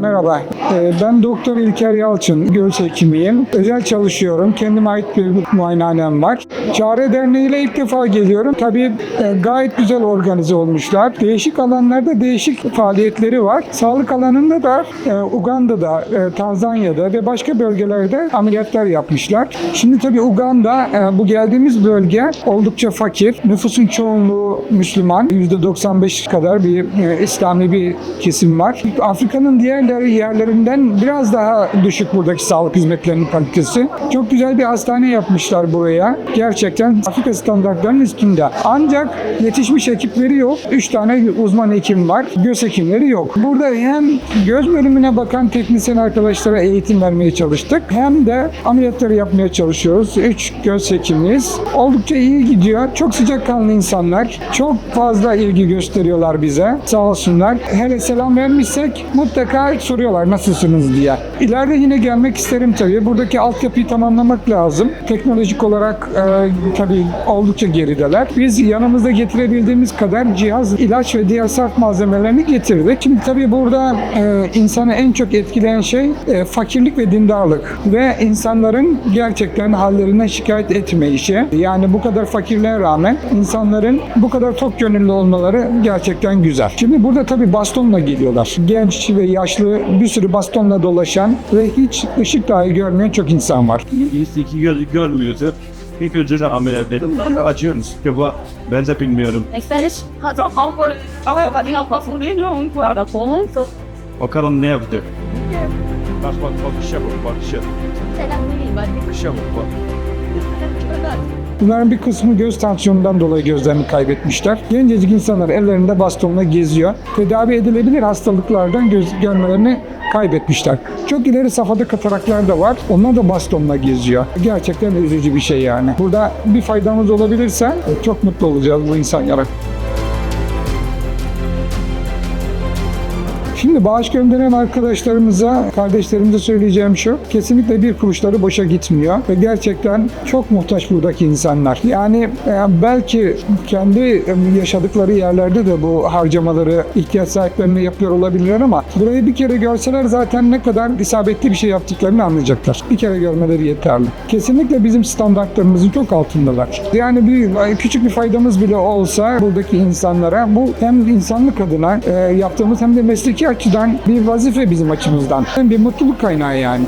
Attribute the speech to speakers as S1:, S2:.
S1: Merhaba, Ee, ben Doktor İlker Yalçın, göğüs hekimiyim. Özel çalışıyorum, kendime ait bir muayenehanem var. Çare Derneği ile ilk defa geliyorum. Tabii e, gayet güzel organize olmuşlar. Değişik alanlarda değişik faaliyetleri var. Sağlık alanında da e, Uganda'da, e, Tanzanya'da ve başka bölgelerde ameliyatlar yapmışlar. Şimdi tabii Uganda, bu geldiğimiz bölge oldukça fakir. Nüfusun çoğunluğu Müslüman. %95 kadar bir İslami bir kesim var. Afrika'nın diğerleri yerlerinden biraz daha düşük buradaki sağlık hizmetlerinin kalitesi. Çok güzel bir hastane yapmışlar buraya. Gerçekten Afrika standartlarının üstünde. Ancak yetişmiş ekipleri yok. 3 tane uzman hekim var. Göz hekimleri yok. Burada hem göz bölümüne bakan teknisyen arkadaşlara eğitim vermeye çalıştık. Hem de ameliyatları yapmaya çalışıyoruz. 3 göz hekimiz. Oldukça iyi gidiyor. Çok sıcakkanlı insanlar. Çok fazla ilgi gösteriyorlar bize. Sağ olsunlar. Hele selam vermişsek mutlaka soruyorlar nasılsınız diye. İleride yine gelmek isterim tabii. Buradaki altyapıyı tamamlamak lazım. Teknolojik olarak e, tabii oldukça gerideler. Biz yanımızda getirebildiğimiz kadar cihaz, ilaç ve diğer sarf malzemelerini getirdik. Şimdi tabii burada e, insanı en çok etkileyen şey e, fakirlik ve dindarlık ve insanların gerçekten hallerine şikayet etmeyişi. Yani bu kadar fakirliğe rağmen insanların bu kadar tok gönüllü olmaları gerçekten güzel. Şimdi burada tabii bastonla geliyorlar. Genç ve yaşlı bir sürü bastonla dolaşan ve hiç ışık dahi görmeyen çok insan var.
S2: İyisi iki göz görmüyordu. Bir gözüne ameliyat ettim. Acıyoruz. Bu ben de bilmiyorum. Bakalım ne yaptı. Bak bak bak işe bak bak işe.
S3: that really, but
S2: İşe bak bak.
S1: Bunların bir kısmı göz tansiyonundan dolayı gözlerini kaybetmişler. Gencecik insanlar ellerinde bastonla geziyor. Tedavi edilebilir hastalıklardan göz görmelerini kaybetmişler. Çok ileri safhada kataraklar da var. Onlar da bastonla geziyor. Gerçekten üzücü bir şey yani. Burada bir faydamız olabilirse çok mutlu olacağız bu insanlara. Şimdi bağış gönderen arkadaşlarımıza, kardeşlerimize söyleyeceğim şu. Kesinlikle bir kuruşları boşa gitmiyor. Ve gerçekten çok muhtaç buradaki insanlar. Yani e, belki kendi e, yaşadıkları yerlerde de bu harcamaları ihtiyaç sahiplerine yapıyor olabilirler ama burayı bir kere görseler zaten ne kadar isabetli bir şey yaptıklarını anlayacaklar. Bir kere görmeleri yeterli. Kesinlikle bizim standartlarımızın çok altındalar. Yani bir küçük bir faydamız bile olsa buradaki insanlara bu hem insanlık adına e, yaptığımız hem de mesleki açıdan bir vazife bizim açımızdan. Bir mutluluk kaynağı yani.